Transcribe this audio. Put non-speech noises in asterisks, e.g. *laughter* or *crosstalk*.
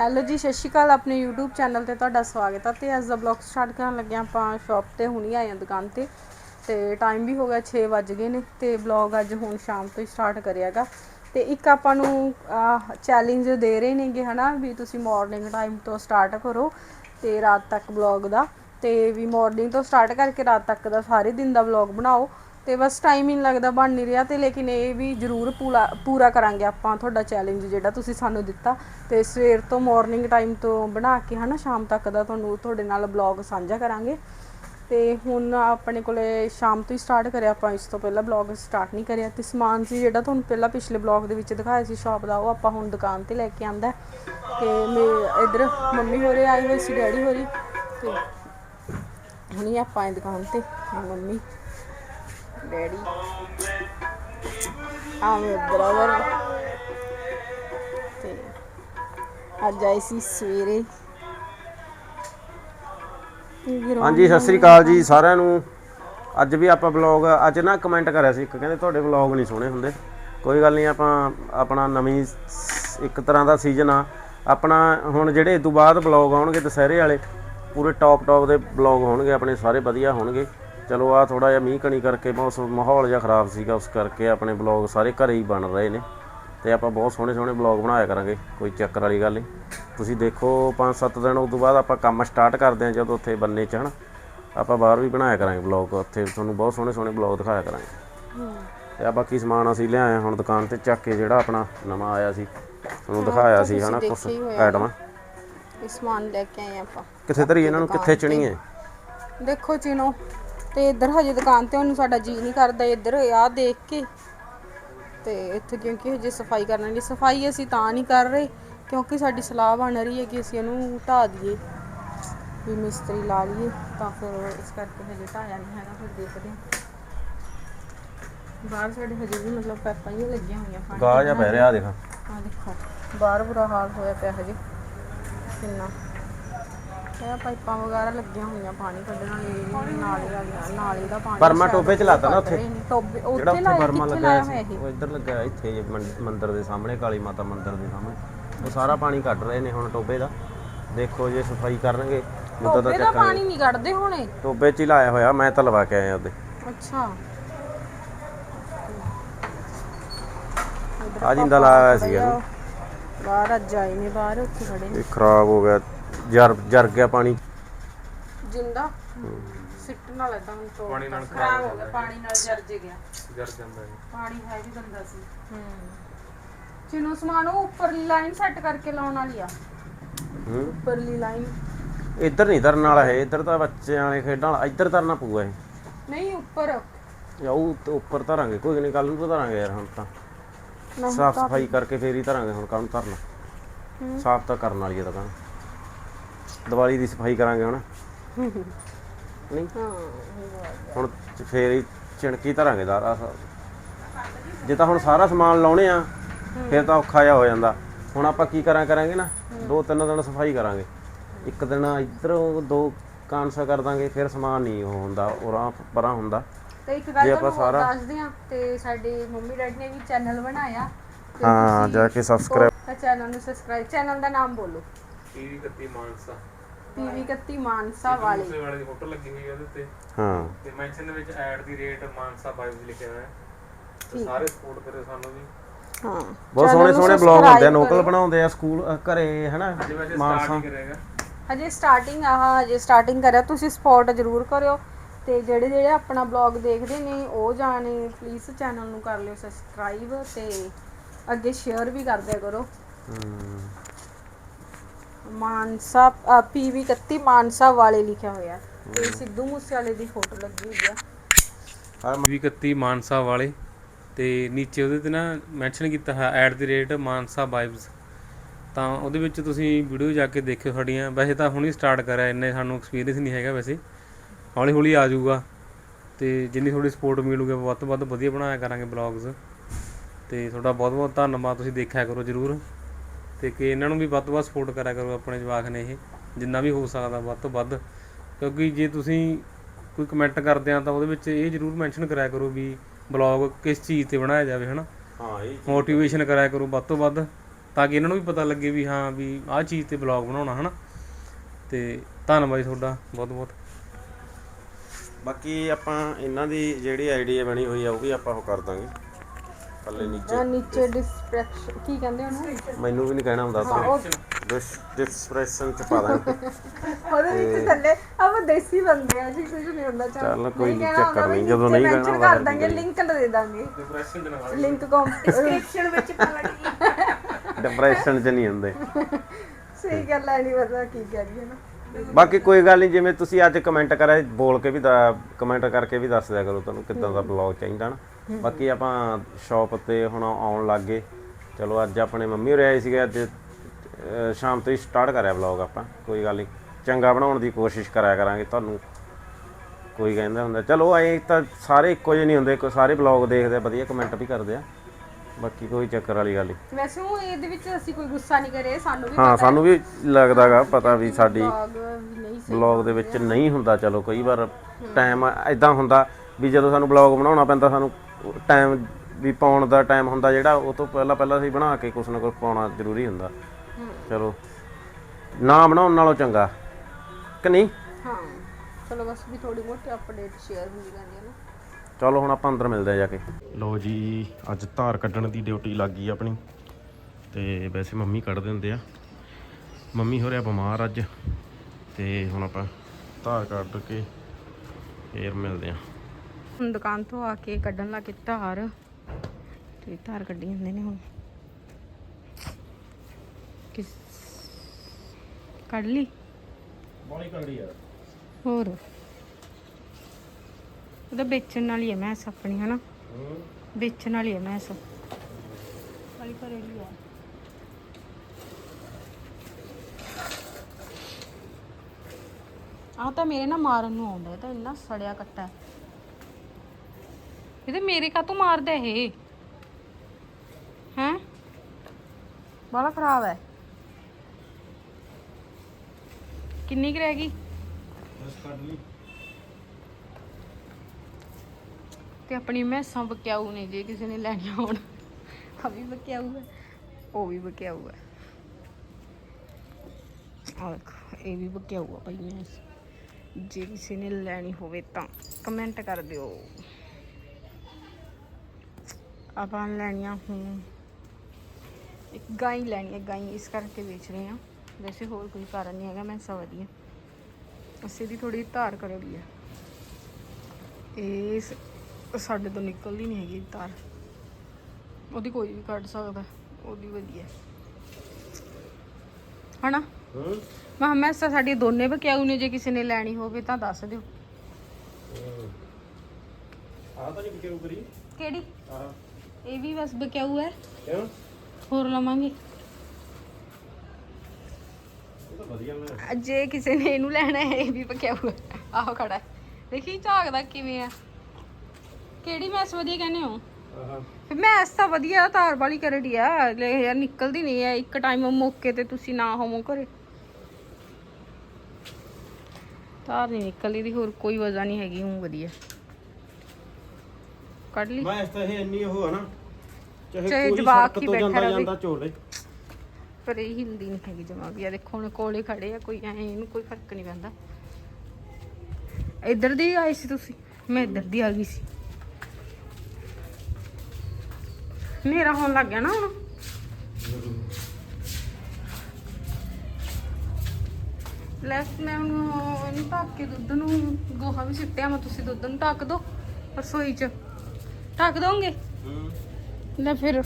Hello ਜੀ, ਸਤਿ ਸ਼੍ਰੀ ਅਕਾਲ। ਆਪਣੇ YouTube ਚੈਨਲ ਤੇ ਤੁਹਾਡਾ ਸਵਾਗਤ ਹੈ ਤੇ ਅੱਜ ਦਾ ਬਲੌਗ ਸਟਾਰਟ ਕਰਨ ਲੱਗੇ ਆਪਾਂ ਸ਼ਾਪ ਤੇ, ਹੁਣੀ ਆਏ ਹਾਂ ਦੁਕਾਨ ਤੇ। ਤੇ ਟਾਈਮ ਵੀ ਹੋ ਗਿਆ 6 ਵੱਜ ਗਏ ਨੇ ਤੇ ਬਲੌਗ ਅੱਜ ਹੁਣ ਸ਼ਾਮ ਤੋਂ ਹੀ ਸਟਾਰਟ ਕਰਿਆਗਾ ਤੇ ਇੱਕ ਆਪਾਂ ਨੂੰ ਚੈਲੰਜ ਦੇ ਰਹੇ ਨੇਗੇ ਹਨਾ ਵੀ ਤੁਸੀਂ ਮਾਰਨਿੰਗ ਟਾਈਮ ਤੋਂ ਸਟਾਰਟ ਕਰੋ ਤੇ ਰਾਤ ਤੱਕ ਬਲੌਗ ਦਾ। ਤੇ ਵੀ ਮਾਰਨਿੰਗ ਤੋਂ ਸਟਾਰਟ ਕਰਕੇ ਰਾਤ ਤੱਕ ਦਾ ਸਾਰੇ ਦਿਨ ਦਾ ਬਲੌਗ ਬਣਾਓ। ਤੇ ਬਸ ਟਾਈਮ ਹੀ ਨਹੀਂ ਲੱਗਦਾ, ਬਣ ਨਹੀਂ ਰਿਹਾ ਤੇ ਲੇਕਿਨ ਇਹ ਵੀ ਜ਼ਰੂਰ ਪੂਰਾ ਪੂਰਾ ਕਰਾਂਗੇ ਆਪਾਂ ਤੁਹਾਡਾ ਚੈਲੰਜ ਜਿਹੜਾ ਤੁਸੀਂ ਸਾਨੂੰ ਦਿੱਤਾ ਤੇ ਸਵੇਰ ਤੋਂ ਮਾਰਨਿੰਗ ਟਾਈਮ ਤੋਂ ਬਣਾ ਕੇ ਹਨਾ, ਸ਼ਾਮ ਤੱਕ ਦਾ ਤੁਹਾਨੂੰ ਤੁਹਾਡੇ ਨਾਲ ਬਲੌਗ ਸਾਂਝਾ ਕਰਾਂਗੇ। ਤੇ ਹੁਣ ਆਪਣੇ ਕੋਲੇ ਸ਼ਾਮ ਤੋਂ ਹੀ ਸਟਾਰਟ ਕਰਿਆ, ਆਪਾਂ ਇਸ ਤੋਂ ਪਹਿਲਾਂ ਬਲੌਗ ਸਟਾਰਟ ਨਹੀਂ ਕਰਿਆ ਤੇ ਸਮਾਨ ਸੀ ਜਿਹੜਾ ਤੁਹਾਨੂੰ ਪਹਿਲਾਂ ਪਿਛਲੇ ਬਲੌਗ ਦੇ ਵਿੱਚ ਦਿਖਾਇਆ ਸੀ ਸ਼ਾਪ ਦਾ, ਉਹ ਆਪਾਂ ਹੁਣ ਦੁਕਾਨ ਤੇ ਲੈ ਕੇ ਆਂਦਾ ਤੇ ਮੇ ਇਧਰ ਮੰਮੀ ਹੋਰੇ ਆਈ ਹੋਈ ਸੀ, ਡੈਡੀ ਹੋਰੀ ਤੇ ਹੁਣੀ ਆਪਾਂ ਆਏ ਦੁਕਾਨ ਤੇ ਮੰਮੀ। ਡੈਡੀ। ਆ ਮੇਰੇ ਬ੍ਰਦਰ ਤੇ ਅੱਜ ਆਈ ਸੀ ਸਵੇਰੇ। ਹਾਂਜੀ, ਸਤਿ ਸ੍ਰੀ ਅਕਾਲ ਜੀ ਸਾਰਿਆਂ ਨੂੰ। ਅੱਜ ਵੀ ਆਪਾਂ ਬਲੌਗ ਅੱਜ ਨਾ ਕਮੈਂਟ ਕਰਿਆ ਸੀ ਇੱਕ, ਕਹਿੰਦੇ ਤੁਹਾਡੇ ਬਲੌਗ ਨਹੀਂ ਸੋਹਣੇ ਹੁੰਦੇ। ਕੋਈ ਗੱਲ ਨਹੀਂ, ਆਪਾਂ, ਆਪਣਾ ਨਵੀਂ ਇੱਕ ਤਰ੍ਹਾਂ ਦਾ ਸੀਜ਼ਨ ਆ। ਆਪਣਾ ਹੁਣ ਜਿਹੜੇ ਇਸ ਤੋਂ ਬਾਅਦ ਬਲੌਗ ਆਉਣਗੇ ਦੁਸਹਿਰੇ ਵਾਲੇ, ਪੂਰੇ ਟੌਪ ਟੌਪ ਦੇ ਬਲੌਗ ਹੋਣਗੇ, ਆਪਣੇ ਸਾਰੇ ਵਧੀਆ ਹੋਣਗੇ। ਚਲੋ ਆ ਥੋੜਾ ਜਿਹਾ ਮੀਂਹ ਕਣੀ ਕਰਕੇ ਮੌਸਮ ਮਾਹੌਲ ਜਿਹਾ ਖਰਾਬ ਸੀਗਾ ਉਸ ਕਰਕੇ ਆਪਣੇ ਬਲੌਗ ਸਾਰੇ ਘਰੇ ਹੀ ਬਣ ਰਹੇ ਨੇ। ਤੇ ਆਪਾਂ ਬਹੁਤ ਸੋਹਣੇ ਸੋਹਣੇ ਬਲੌਗ ਬਣਾਇਆ ਕਰਾਂਗੇ ਕੋਈ ਚੱਕਰ ਵਾਲੀ ਗੱਲ ਨਹੀਂ ਤੁਸੀਂ ਦੇਖੋ 5-7 ਦਿਨ ਉਸ ਤੋਂ ਬਾਅਦ ਆਪਾਂ ਕੰਮ ਸਟਾਰਟ ਕਰਦੇ ਹਾਂ ਜਦੋਂ ਉੱਥੇ ਬੰਨੇ ਚ ਹਨਾ। ਆਪਾਂ ਬਾਹਰ ਵੀ ਬਣਾਇਆ ਕਰਾਂਗੇ ਬਲੌਗ ਉੱਥੇ ਤੁਹਾਨੂੰ ਬਹੁਤ ਸੋਹਣੇ ਸੋਹਣੇ ਬਲੌਗ ਦਿਖਾਇਆ ਕਰਾਂਗੇ। ਤੇ ਆ ਬਾਕੀ ਸਮਾਨ ਅਸੀਂ ਲਿਆਏ ਹਾਂ ਹੁਣ ਦੁਕਾਨ ਤੇ ਚੱਕ ਕੇ ਜਿਹੜਾ ਆਪਣਾ ਨਵਾਂ ਆਇਆ ਸੀ ਤੁਹਾਨੂੰ ਦਿਖਾਇਆ ਸੀ ਹਨਾ ਕੁਝ ਹੀ ਆਈਟਮਾਂ ਇਹ ਸਮਾਨ ਲੈ ਕੇ ਆਏ ਆਪਾਂ। ਕਿੱਥੇ ਧਰੀ ਇਹਨਾਂ ਨੂੰ? ਕਿੱਥੇ ਚਣੀਏ? ਦੇਖੋ ਚਿਨੋ ਤੇ ਇੱਧਰ ਹਜੇ ਦੁਕਾਨ ਤੇ ਉਹਨੂੰ ਸਾਡਾ ਜੀ ਨਹੀਂ ਕਰਦਾ ਇੱਧਰ ਆ ਦੇਖ ਕੇ। ਤੇ ਇੱਥੇ ਕਿਉਂਕਿ ਹਜੇ ਸਫ਼ਾਈ ਕਰਨ ਲਈ ਸਫ਼ਾਈ ਅਸੀਂ ਤਾਂ ਨਹੀਂ ਕਰ ਰਹੇ ਕਿਉਂਕਿ ਸਾਡੀ ਸਲਾਹ ਬਣ ਰਹੀ ਹੈ ਕਿ ਅਸੀਂ ਇਹਨੂੰ ਢਾ ਦਈਏ। ਵੀ ਮਿਸਤਰੀ ਲਾ ਲਈਏ ਤਾਂ ਫਿਰ ਇਸ ਕਰਕੇ ਹਜੇ ਢਾਇਆ ਨਹੀਂ ਹੈਗਾ ਫਿਰ ਦੇਖਦੇ ਹਾਂ। ਬਾਹਰ ਸਾਡੇ ਹਜੇ ਵੀ ਮਤਲਬ ਪੈਪਾਂ ਹੀ ਲੱਗੀਆਂ ਹੋਈਆਂ ਪਾਣੀ ਗਾਹ ਜਾਂ ਪੈ ਰਿਹਾ ਆ ਦੇਖ। ਆ ਦੇਖੋ ਬਾਹਰ ਬੁਰਾ ਹਾਲ ਹੋਇਆ ਪਿਆ ਹਜੇ। ਕਿੰਨਾ ਇਹ ਪਾਈਪਾਂ ਵਗੈਰਾ ਲੱਗੀਆਂ ਹੋਈਆਂ ਪਾਣੀ ਕੱਢਣ ਵਾਲੀ ਨਾਲੇ ਗਿਆ ਨਾਲੇ ਦਾ ਪਾਣੀ ਪਰਮਾ ਸ਼ਾਇਦ ਟੋਬੇ ਚ ਲਾਤਾ ਨਾ। ਟੋਬੇ ਜਿਹੜਾ ਉੱਥੇ ਉੱਥੇ ਲਾਇਆ ਬਰਮਾ ਲੱਗਾ ਸੀ? ਉਹ ਇੱਧਰ ਲੱਗਾ ਇੱਥੇ ਮੰਦਿਰ ਦੇ ਸਾਹਮਣੇ ਕਾਲੀ ਮਾਤਾ ਮੰਦਿਰ ਦੇ ਸਾਹਮਣੇ। ਉਹ ਸਾਰਾ ਪਾਣੀ ਕੱਢ ਰਹੇ ਨੇ ਹੁਣ ਟੋਬੇ ਦਾ। ਦੇਖੋ ਜੇ ਸਫ਼ਾਈ ਕਰਨਗੇ ਮੁੱਦਾ ਤਾਂ ਦਾ ਚੱਕਾਂਗੇ। ਪਾਣੀ ਨਹੀਂ ਕੱਢਦੇ ਹੋਣੇ? ਟੋਬੇ ਚ ਹੀ ਲਾਇਆ ਹੋਇਆ ਮੈਂ ਤਾਂ ਲਵਾ ਕੇ ਆਇਆ ਉਹਦੇ। ਅੱਛਾ। ਆ ਜਿੰਦਾ ਲਾਇਆ ਸੀਗਾ। ਬਾਹਰ ਅੱਜ ਆਏ ਨੇ ਬਾਹਰ ਉੱਥੇ ਖੜੇ ਇਹ ਖਰਾਬ ਹੋ ਗਿਆ ਜਰ ਜਰ ਗਿਆ ਪਾਣੀ। ਜਿੰਦਾ। ਸਿੱਟ ਨਾਲ ਏਦਾਂ ਹੁਣ ਤੋਂ ਪਾਣੀ ਨਾਲ ਖਰਾਬ ਹੋ ਗਿਆ ਪਾਣੀ ਨਾਲ ਜਰ ਜੇ ਗਿਆ। ਜਰ ਜਾਂਦਾ ਹੈ ਪਾਣੀ ਹੈ ਵੀ ਗੰਦਾ ਸੀ। ਹੂੰ। ਚਿਨੋ ਸਮਾਨ ਉਹ ਉੱਪਰਲੀ ਲਾਈਨ ਸੈੱਟ ਕਰਕੇ ਲਾਉਣ ਵਾਲੀ ਆ। ਹੂੰ। ਉੱਪਰਲੀ ਲਾਈਨ। ਇੱਧਰ ਨਹੀਂ ਧਰਨ ਵਾਲਾ ਹੈ ਇੱਧਰ ਤਾਂ ਬੱਚਿਆਂ ਵਾਲੇ ਖੇਡਾਂ ਵਾਲਾ ਇੱਧਰ ਧਰਨਾ ਪਊਗਾ ਇਹ। ਨਹੀਂ ਉੱਪਰ। ਜਾਂ ਉਹ ਉੱਤੇ ਉੱਪਰ ਧਰਾਂਗੇ ਕੋਈ ਨਹੀਂ ਕੱਲ ਨੂੰ ਤਾਂ ਧਰਾਂਗੇ ਯਾਰ ਹੁਣ ਤਾਂ। ਨਹੀਂ ਸਾਫ਼ ਸਫ਼ਾਈ ਕਰਕੇ ਫੇਰ ਹੀ ਧਰਾਂਗੇ ਹੁਣ ਕੰਮ ਧਰਨਾ। ਸਾਫ਼ ਤਾਂ ਕਰਨ ਵਾਲੀ ਹੈ ਦੁਕਾਨ ਦੀਵਾਲੀ ਦੀ ਸਫ਼ਾਈ ਕਰਾਂਗੇ ਹੁਣ। ਨਹੀਂ? ਹਾਂ ਹੁਣ ਚ- ਫੇਰ ਹੀ ਚਿਣਕੀ ਧਰਾਂਗੇ ਦਾਰਾ ਜੇ ਤਾਂ ਹੁਣ ਸਾਰਾ ਸਮਾਨ ਲਾਉਣੇ ਆ ਫੇਰ ਤਾਂ ਔਖਾ ਜਿਹਾ ਹੋ ਜਾਂਦਾ। ਹੁਣ ਆਪਾਂ ਕੀ ਕਰਾਂ ਕਰਾਂਗੇ ਨਾ ਦੋ ਤਿੰਨ ਦਿਨ ਸਫ਼ਾਈ ਕਰਾਂਗੇ। ਇੱਕ ਦਿਨ ਇੱਧਰੋਂ ਦੋ ਕਾਂਸਾ ਕਰ ਦਾਂਗੇ ਫਿਰ ਸਮਾਨ ਨਹੀਂ ਉਹ ਹੁੰਦਾ ਉਰਾਂ ਪਰਾਂ ਹੁੰਦਾ। ਤੇ ਇੱਕ ਗੱਲ ਜੇ ਆਪਾਂ ਤੁਹਾਨੂੰ ਹੋਰ ਸਾਰਾ- ਦੱਸਦੇ ਆ ਤੇ ਸਾਡੇ ਮੰਮੀ ਡੈਡੀ ਨੇ ਵੀ ਚੈਨਲ ਬਣਾਇਆ। ਤੇ ਹਾਂ ਜਾ ਕੇ ਸਬਸਕ੍ਰਾਈਬ ਤਾਂ ਚੈਨਲ ਨੂੰ ਸਬਸਕ੍ਰਾਈਬ ਚੈਨਲ ਦਾ ਨਾਮ ਬੋਲੋ। ਟੀਵੀ ਕੱਤੀ ਮਾਨਸਾ। ਪੀਵੀ 31 ਮਾਨਸਾ ਵਾਲੇ। ਦੂਸਰੇ ਵਾਲੇ ਦੀ ਫੋਟੋ ਲੱਗੀ ਹੋਈ ਹੈ ਉਹਦੇ ਉੱਤੇ। ਹਾਂ। ਤੇ ਮੈਂਸ਼ਨ ਦੇ ਵਿੱਚ at the rate Mansa vibe ਲਿਖਿਆ ਹੋਇਆ। ਹੈ ਤੇ ਸਾਰੇ ਸਪੋਰਟ ਕਰਿਓ ਸਾਨੂੰ ਵੀ ਹਾਂ। ਬਹੁਤ ਸੋਹਣੇ ਸੋਹਣੇ ਬਲੌਗ ਹੁੰਦੇ ਆ ਲੋਕਲ ਬਣਾਉਂਦੇ ਆ ਸਕੂਲ ਅ, ਘਰੇ ਹਨਾ ਜੇ ਵੈਸੇ ਮਾਨਸਾ ਸਟਾਰਟ ਹੀ ਕਰੇਗਾ। ਹਜੇ ਸਟਾਰਟਿੰਗ ਆ ਹਜੇ ਸਟਾਰਟਿੰਗ ਕਰਿਆ ਤੁਸੀਂ ਸਪੋਰਟ ਜ਼ਰੂਰ ਕਰਿਓ। ਤੇ ਜਿਹੜੇ ਜਿਹੜੇ ਆਪਣਾ ਬਲੌਗ ਦੇਖਦੇ ਨੇ ਉਹ ਜਾਣੇ ਪਲੀਜ਼ ਚੈਨਲ ਨੂੰ ਕਰ ਲਿਓ ਸਬਸਕ੍ਰਾਈਬ ਤੇ ਅੱਗੇ ਸ਼ੇਅਰ ਵੀ ਕਰ ਦਿਆ ਕਰੋ। ਹਮ, ਮਾਨਸਾ ਪੀਵੀ 31 ਮਾਨਸਾ ਵਾਲੇ ਲਿਖਿਆ ਹੋਇਆ ਤੇ ਸਿੱਧੂ ਮੂਸੇਵਾਲੇ ਦੀ ਫੋਟੋ ਲੱਗੀ ਹੋਈ ਆ। ਹਾਂ ਟੀਵੀ ਕੱਤੀ ਮਾਨਸਾ ਵਾਲੇ। ਤੇ ਨੀਚੇ ਉਹਦੇ ਤੇ ਨਾ ਮੈਂਸ਼ਨ ਕੀਤਾ ਹੈ at the rate Mansa vibes ਤਾਂ ਉਹਦੇ ਵਿੱਚ ਤੁਸੀਂ ਵੀਡੀਓ ਜਾ ਕੇ ਦੇਖਿਓ ਸਾਡੀਆਂ। ਵੈਸੇ ਤਾਂ ਹੁਣੀ ਸਟਾਰਟ ਕਰਿਆ ਇੰਨੇ ਸਾਨੂੰ ਐਕਸਪੀਰੀਅੰਸ ਨਹੀਂ ਹੈਗਾ ਵੈਸੇ। ਹੌਲੀ ਹੌਲੀ ਆ ਜਾਊਗਾ। ਤੇ ਜਿੰਨੀ ਥੋੜੀ ਸਪੋਰਟ ਮਿਲੂਗੀ ਵੱਧ ਤੋਂ ਵੱਧ ਵਧੀਆ ਬਣਾਇਆ ਕਰਾਂਗੇ ਬਲੌਗਸ ਤੇ ਤੁਹਾਡਾ ਬਹੁਤ ਬਹੁਤ ਧੰਨਵਾਦ ਤੁਸੀਂ ਦੇਖਿਆ ਕਰੋ ਜਰੂਰ। ਤੇ ਕਿ ਇਹਨਾਂ ਨੂੰ ਵੀ ਵੱਧ ਤੋਂ ਵੱਧ ਸਪੋਰਟ ਕਰਿਆ ਕਰੋ ਆਪਣੇ ਜਵਾਕ ਨੇ ਇਹ ਜਿੰਨਾ ਵੀ ਹੋ ਸਕਦਾ ਵੱਧ ਤੋਂ ਵੱਧ। ਕਿਉਂਕਿ ਜੇ ਤੁਸੀਂ ਕੋਈ ਕਮੈਂਟ ਕਰਦੇ ਆ ਤਾਂ ਉਹਦੇ ਵਿੱਚ ਇਹ ਜਰੂਰ ਮੈਂਸ਼ਨ ਕਰਿਆ ਕਰੋ ਵੀ ਬਲੌਗ ਕਿਸ ਚੀਜ਼ ਤੇ ਬਣਾਇਆ ਜਾਵੇ ਹਨਾ? ਹਾਂ ਇਹ ਮੋਟੀਵੇਸ਼ਨ ਕਰਿਆ ਕਰੋ ਵੱਧ ਤੋਂ ਵੱਧ ਤਾਂ ਕਿ ਇਹਨਾਂ ਨੂੰ ਵੀ ਪਤਾ ਲੱਗੇ ਵੀ ਹਾਂ ਵੀ ਆਹ ਚੀਜ਼ ਤੇ ਬਲੌਗ ਬਣਾਉਣਾ ਹਨਾ? ਤੇ ਧੰਨਵਾਦ ਤੁਹਾਡਾ ਬਹੁਤ ਬਹੁਤ। ਬਾਕੀ ਆਪਾਂ ਇਹਨਾਂ ਦੀ ਜਿਹੜੀ ਆਈਡੀਆ ਬਣੀ ਹੋਈ ਆ ਉਹ ਵੀ ਆਪਾਂ ਉਹ ਕਰ ਦਾਂਗੇ। ਥੱਲੇ ਨੀਚੇ। ਆਹ ਨੀਚੇ ਡਿਸਕ੍ਰਿਪਸ਼ਨ ਕੀ ਕਹਿੰਦੇ ਉਹਨੂੰ? ਮੈਨੂੰ ਵੀ ਨਹੀਂ ਕਹਿਣਾ ਹੁੰਦਾ ਹਾਂ, ਉਹ ਤਾਂ ਡਿਸਕ੍ਰਿਪਸ਼ਨ ਚ ਪਾ ਦਾਂਗੇ। *laughs* ਉਹਦੇ ਵਿੱਚ ਥੱਲੇ ਆਪਾਂ ਦੇਸੀ ਬੰਦੇ ਆ ਜੀ ਕੁਝ ਨਹੀਂ ਹੁੰਦਾ ਚੱਲ। ਕੋਈ ਨਹੀਂ ਨੀ, ਕਹਿਣਾ ਚੱਕਰ ਹੁੰਦਾ ਨਹੀਂ, ਜਦੋਂ ਨਹੀਂ mention ਕਹਿਣਾ ਕਰ ਦਾਂਗੇ ਲਿੰਕ ਦੇ ਦਾਂਗੇ ਡਿਪਰੈਸ਼ਨ ਦੇ ਨਾਲ ਲਿੰਕ ਕੌਮ ਡਿਸਕ੍ਰਿਪਸ਼ਨ ਵਿੱਚ ਪਾ ਲਾਂਗੀ। ਡਿਪਰੈਸ਼ਨ *laughs* ਚ ਨਹੀਂ ਹੁੰਦੇ। ਸਹੀ ਗੱਲ ਹੈ ਨਹੀਂ ਪਤਾ ਕੀ ਕਹਿ ਰਹੀ ਹੈ ਨਾ। ਬਾਕੀ ਕੋਈ ਗੱਲ ਨਹੀਂ ਜਿਵੇਂ ਤੁਸੀਂ ਅੱਜ ਕਮੈਂਟ ਕਰਿਆ ਬੋਲ ਕੇ ਵੀ ਕਮੈਂਟ ਕਰਕੇ ਵੀ ਦੱਸ ਦਿਆ ਕਰੋ ਤੁਹਾਨੂੰ ਕਿੱਦਾਂ ਦਾ ਬਲੌਗ ਚਾਹੀਦਾ ਨਾ। ਬਾਕੀ ਆਪਾਂ ਸ਼ਾਪ ਤੇ ਹੁਣ ਆਉਣ ਲੱਗ ਗਏ। ਚਲੋ ਅੱਜ ਆਪਣੇ ਮੰਮੀ ਹੋਰੇ ਆਏ ਸੀਗੇ ਅੱਜ ਅਹ, ਸ਼ਾਮ ਤੋਂ ਹੀ ਸਟਾਰਟ ਕਰਿਆ ਬਲੌਗ ਆਪਾਂ। ਕੋਈ ਗੱਲ ਨਹੀਂ ਚੰਗਾ ਬਣਾਉਣ ਦੀ ਕੋਸ਼ਿਸ਼ ਕਰਿਆ ਕਰਾਂਗੇ ਤੁਹਾਨੂੰ। ਕੋਈ ਕਹਿੰਦਾ ਹੁੰਦਾ ਚਲੋ ਐ ਤਾਂ ਸਾਰੇ ਇੱਕੋ ਜਿਹੇ ਨਹੀਂ ਹੁੰਦੇ ਕੋਈ ਸਾਰੇ ਬਲੌਗ ਦੇਖਦੇ ਆ ਵਧੀਆ ਕਮੈਂਟ ਵੀ ਕਰਦੇ ਆ। ਬਾਕੀ ਕੋਈ ਚੱਕਰ ਵਾਲੀ ਗੱਲ ਨਹੀਂ ਵੈਸੇ ਉਹ ਇਹਦੇ ਵਿੱਚ ਅਸੀਂ ਕੋਈ ਗੁੱਸਾ ਨਹੀਂ ਕਰੇ ਸਾਨੂੰ ਵੀ ਹਾਂ ਸਾਨੂੰ ਵੀ ਲੱਗਦਾਗਾ ਪਤਾ ਵੀ ਸਾਡੀ ਬਲੌਗ ਵੀ ਨਹੀਂ ਸਹੀ ਬਲੌਗ ਦੇ ਵਿੱਚ ਨਹੀਂ ਹੁੰਦਾ ਚਲੋ ਕਈ ਵਾਰ ਟਾਈਮ ਐਦਾਂ ਹੁੰਦਾ ਵੀ ਜਦੋਂ ਸਾਨੂੰ ਬਲੌਗ ਬਣਾਉਣਾ ਪੈਂਦਾ ਸਾਨੂੰ ਟਾਈਮ ਵੀ ਪਾਉਣ ਦਾ ਟਾਈਮ ਹੁੰਦਾ ਜਿਹੜਾ ਉਹ ਤੋਂ ਪਹਿਲਾਂ ਪਹਿਲਾਂ ਅਸੀਂ ਬਣਾ ਕੇ ਕੁਛ ਨਾ ਕੁਛ ਪਾਉਣਾ ਜ਼ਰੂਰੀ ਹੁੰਦਾ। ਚਲੋ ਨਾ ਬਣਾਉਣ ਨਾਲੋਂ ਚੰਗਾ। ਕਿ ਨਹੀਂ? ਹਾਂ ਚਲੋ ਬਸ ਵੀ ਥੋੜੀ ਮੋਟੀ ਅਪਡੇਟ ਸ਼ੇਅਰ ਹੁੰਦੀ ਰਹਿੰਦੀ ਹੈ ਨਾ। ਚਲੋ ਹੁਣ ਆਪਾਂ ਅੰਦਰ ਮਿਲਦੇ ਆ ਜਾ ਕੇ। ਲੋ ਜੀ ਅੱਜ ਧਾਰ ਕੱਢਣ ਦੀ ਡਿਊਟੀ ਲੱਗ ਗਈ ਆਪਣੀ। ਤੇ ਵੈਸੇ ਮੰਮੀ ਕੱਢਦੇ ਹੁੰਦੇ ਆ। ਮੰਮੀ ਹੋ ਰਿਹਾ ਬਿਮਾਰ ਅੱਜ। ਤੇ ਹੁਣ ਆਪਾਂ ਧਾਰ ਕੱਢ ਕੇ ਫੇਰ ਮਿਲਦੇ ਆ ਹੁਣ ਦੁਕਾਨ ਤੋਂ ਆ ਕੇ ਕੱਢਣ ਲੱਗੇ ਧਾਰ। ਤੇ ਧਾਰ ਕੱਢੀ ਜਾਂਦੇ ਨੇ ਹੁਣ। ਕਿਸ ਕੱਢ ਲਈ? ਬੋਲੀ ਕੱਢੀ ਯਾਰ ਹੋਰ? ਉਹਦਾ ਵੇਚਣ ਵਾਲੀ ਹੈ ਮੈਸ ਆਪਣੀ ਹਨਾ? ਵੇਚਣ ਵਾਲੀ ਹੈ ਮੈਸ। ਵਾਲੀ ਘਰੇਲੀ ਆ। ਆਹ ਤਾਂ ਮੇਰੇ ਨਾਲ ਮਾਰਨ ਨੂੰ ਆਉਂਦਾ ਇਹ ਤਾਂ ਇੰਨਾ ਸੜਿਆ ਕੱਟਾ। ਹੈ। ਇਹ ਤੇ ਮੇਰੇ ਕਾਤੋਂ ਮਾਰਦਾ ਇਹ? ਹੈ? ਬਾਲਾ ਖਰਾਬ ਹੈ। ਕਿੰਨੀ ਕੁ ਰਹਿ ਗਈ? ਬਸ ਕੱਢ ਲਈ। ਤੇ ਆਪਣੀ ਮੈਸਾਂ ਬਕਿਆਊ ਨੇ ਜੇ ਕਿਸੇ ਨੇ ਲੈਣੀਆਂ ਹੋਣ। ਆ ਵੀ ਬਕਿਆਊ ਹੈ ਉਹ ਵੀ ਬਕਿਆਊ ਹੈ। ਆ ਇਹ ਵੀ ਬਕਿਆਊ ਆ ਭਾਈ ਮੈਸ। ਜੇ ਕਿਸੇ ਨੇ ਲੈਣੀ ਹੋਵੇ ਤਾਂ ਕਮੈਂਟ ਕਰ ਦਿਓ। ਆਪਾਂ ਲੈਣੀਆਂ ਹੁਣ। ਇੱਕ ਗਾਂ ਹੀ ਲੈਣੀ ਹੈ ਗਾਂ ਹੀ ਇਸ ਕਰਕੇ ਵੇਚ ਰਹੇ ਹਾਂ। ਵੈਸੇ ਹੋਰ ਕੋਈ ਕਾਰਨ ਨਹੀਂ ਹੈਗਾ ਮੈਸਾਂ ਵਧੀਆ। ਅਸੀਂ ਦੀ ਥੋੜੀ ਧਾਰ ਕਰੇਗੀ ਹੈ ਇਹ ਸ- ਸਾਡੇ ਤੋਂ ਨਿਕਲਦੀ ਨਹੀਂ ਹੈਗੀ ਤਾਰ ਉਹਦੀ ਕੋਈ ਵੀ ਕੱਢ ਸਕਦਾ ਉਹਦੀ ਵਧੀਆ। ਹਨਾ? ਹੂੰ। ਮੈਂ ਮੈਂ ਸਾਡੀ ਦੋਨੇ ਬਕਿਆਊ ਨੇ ਜੇ ਕਿਸੇ ਨੇ ਲੈਣੀ ਹੋਵੇ ਤਾਂ ਦੱਸ ਦਿਓ। ਆਹ ਤਾਂ ਨਹੀਂ ਕਿਉਂ ਕਰੀ। ਕਿਹੜੀ? ਆਹ। ਇਹ ਵੀ ਬਸ ਬਕਿਆਊ ਹੈ। ਕਿਉਂ? ਹੋਰ ਲਵਾਂਗੇ। ਇਹ ਤਾਂ ਵਧੀਆ ਮੈਂ। ਜੇ ਕਿਸੇ ਨੇ ਇਹਨੂੰ ਲੈਣਾ ਹੈ ਇਹ ਵੀ ਬਕਿਆਊ ਹੈ। ਆਹੋ ਖੜਾ ਹੈ। ਦੇਖੀ ਝਾਕਦਾ ਕਿਵੇਂ ਆ। ਕਿਹੜੀ ਮੈਸ ਵਧੀਆ ਕਹਿੰਦੇ ਹੋ? ਆਹ। ਫਿਰ ਮੈਸ ਤਾਂ ਵਧੀਆ ਤਾਰ ਵਾਲੀ ਕਰੜੀ ਆ। ਲੈ ਯਾਰ ਨਿਕਲਦੀ ਨਹੀਂ ਹੈ। ਇੱਕ ਟਾਈਮ ਮੌਕੇ ਤੇ ਤੁਸੀਂ ਨਾ ਹੋਵੋ ਘਰੇ। ਤਾਰ ਨਹੀਂ ਨਿਕਲਦੀ ਦੀ ਹੋਰ ਕੋਈ ਵਜ੍ਹਾ ਨਹੀਂ ਹੈਗੀ ਹੂੰ ਵਧੀਆ। ਕੱਢ ਲਈ। ਮੈਂ ਇਸ ਤਾਂ ਇਹ ਇੰਨੀ ਉਹ ਹੈ ਨਾ ਚਾਹੇ ਚਾਹੇ ਕੋਈ ਜਵਾਕ ਸੜਕ ਹੀ ਤੋਂ ਬੈਠਾ ਜਾਂਦਾ ਰਹੇ। ਜਾਂਦਾ ਝੋਲੇ ਪਰ ਇਹ ਹਿਲਦੀ ਨਹੀਂ ਹੈਗੀ ਜਮਾ ਵੀ ਆ ਦੇਖੋ ਹੁਣ ਕੋਲੇ ਖੜੇ ਆ ਕੋਈ ਐ ਇਹਨੂੰ ਕੋਈ ਫ਼ਰਕ ਨਹੀਂ ਪੈਂਦਾ। ਇੱਧਰ ਦੀ ਆਈ ਸੀ ਤੁਸੀਂ ਮੈਂ ਇੱਧਰ ਦੀ ਆ ਗਈ ਸੀ। ਹਨੇਰਾ ਹੋਣ ਲੱਗ ਗਿਆ ਨਾ ਹੁਣ। ਲੈਫਟ ਮੈਂ ਹੁਣ ਇਹਨੂੰ ਢੱਕ ਕੇ ਦੁੱਧ ਨੂੰ ਗੋਹਾ ਵੀ ਸਿੱਟਿਆ ਮੈਂ ਤੁਸੀਂ ਦੁੱਧ ਨੂੰ ਢੱਕ ਦੋ ਰਸੋਈ 'ਚ। ਢੱਕ ਦੋਗੇ? ਲੈ ਫਿਰ।